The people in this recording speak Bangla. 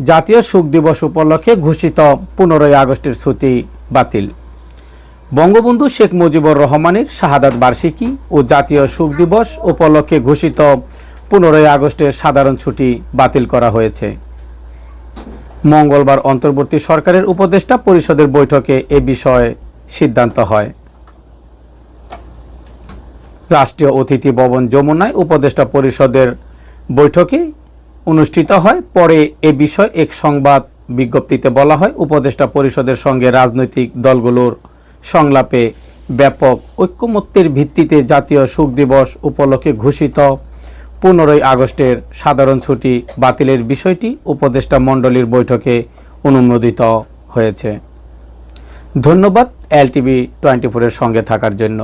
জাতীয় শোক দিবস উপলক্ষে ঘোষিত পনেরোই আগস্টের ছুটি বাতিল। বঙ্গবন্ধু শেখ মুজিবুর রহমানের শাহাদাত বার্ষিকী ও জাতীয় শোক দিবস উপলক্ষে ঘোষিত পনেরোই আগস্টের সাধারণ ছুটি বাতিল করা হয়েছে। মঙ্গলবার অন্তর্বর্তী সরকারের উপদেষ্টা পরিষদের বৈঠকে এ বিষয়ে সিদ্ধান্ত হয়। রাষ্ট্রীয় অতিথি ভবন যমুনায় উপদেষ্টা পরিষদের বৈঠকে অনুষ্ঠিত হয়। পরে এ বিষয়ে এক সংবাদ বিজ্ঞপ্তিতে বলা হয়, উপদেষ্টা পরিষদের সঙ্গে রাজনৈতিক দলগুলোর সংলাপে ব্যাপক ঐক্যমত্যের ভিত্তিতে জাতীয় শোক দিবস উপলক্ষে ঘোষিত পনেরোই আগস্টের সাধারণ ছুটি বাতিলের বিষয়টি উপদেষ্টা মণ্ডলীর বৈঠকে অনুমোদিত হয়েছে। ধন্যবাদ, এলটিভি টোয়েন্টি ফোরের সঙ্গে থাকার জন্য।